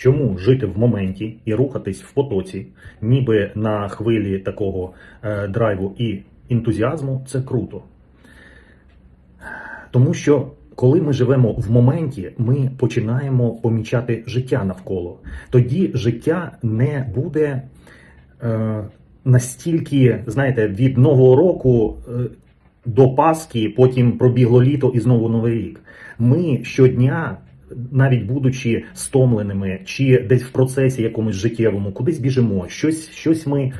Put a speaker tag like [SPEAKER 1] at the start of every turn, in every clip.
[SPEAKER 1] Чому жити в моменті і рухатись в потоці, ніби на хвилі такого е, драйву і ентузіазму, це круто. Тому що коли ми живемо в моменті, ми починаємо помічати життя навколо. Тоді життя не буде е, настільки, знаєте, від нового року е, до Пасхи, потім пробігло літо і знову новий рік. Ми щодня. Навіть будучи стомленими, чи десь в процесі якомусь життєвому, кудись біжимо, щось, щось ми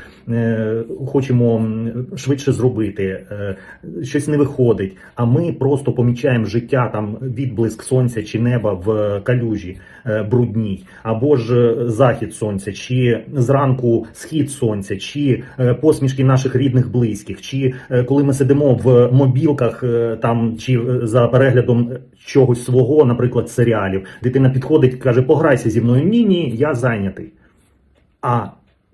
[SPEAKER 1] хочемо швидше зробити, е, щось не виходить. А ми просто помічаємо життя там відблиск сонця чи неба в калюжі е, брудній, або ж е, захід сонця, чи зранку схід сонця, чи е, посмішки наших рідних близьких, чи е, коли ми сидимо в мобілках е, там чи е, за переглядом чогось свого, наприклад, серіалів. Дитина підходить, каже: Пограйся зі мною. Ні, ні, я зайнятий. А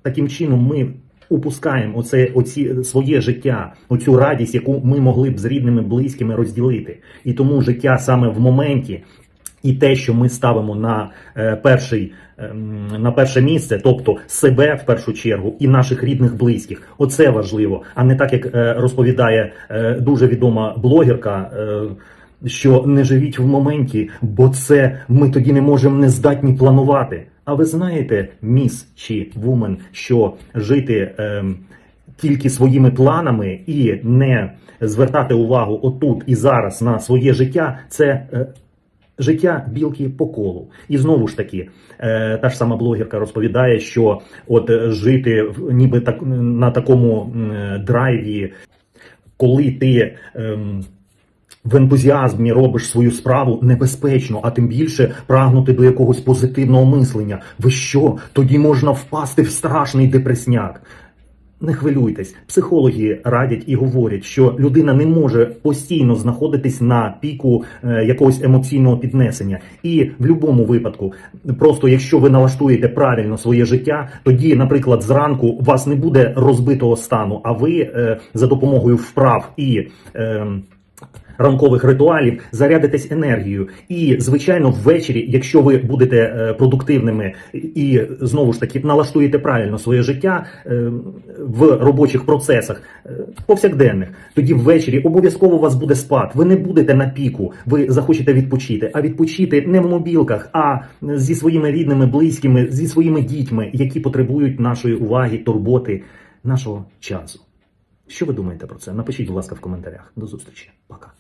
[SPEAKER 1] таким чином ми упускаємо оце, оці своє життя, оцю радість, яку ми могли б з рідними, близькими розділити. І тому життя саме в моменті. І те, що ми ставимо на е, перший ем, на перше місце, тобто себе в першу чергу і наших рідних близьких, оце важливо, а не так як е, розповідає е, дуже відома блогерка. Е, що не живіть в моменті, бо це ми тоді не можемо не здатні планувати. А ви знаєте, міс чи вумен, що жити ем, тільки своїми планами і не звертати увагу отут і зараз на своє життя, це е, життя білки по колу. І знову ж таки, е, та ж сама блогерка розповідає, що от е, жити в- ніби так на такому е, драйві, коли ти. ем, в ентузіазмі робиш свою справу небезпечно, а тим більше прагнути до якогось позитивного мислення. Ви що? Тоді можна впасти в страшний депресняк. Не хвилюйтесь, психологи радять і говорять, що людина не може постійно знаходитись на піку е, якогось емоційного піднесення. І в будь-якому випадку, просто якщо ви налаштуєте правильно своє життя, тоді, наприклад, зранку у вас не буде розбитого стану, а ви е, за допомогою вправ і. Ранкових ритуалів зарядитесь енергією. І, звичайно, ввечері, якщо ви будете е, продуктивними і знову ж таки налаштуєте правильно своє життя е, в робочих процесах е, повсякденних, тоді ввечері обов'язково у вас буде спад. Ви не будете на піку, ви захочете відпочити. А відпочити не в мобілках, а зі своїми рідними, близькими, зі своїми дітьми, які потребують нашої уваги, турботи, нашого часу. Що ви думаєте про це? Напишіть, будь ласка, в коментарях. До зустрічі. Пока.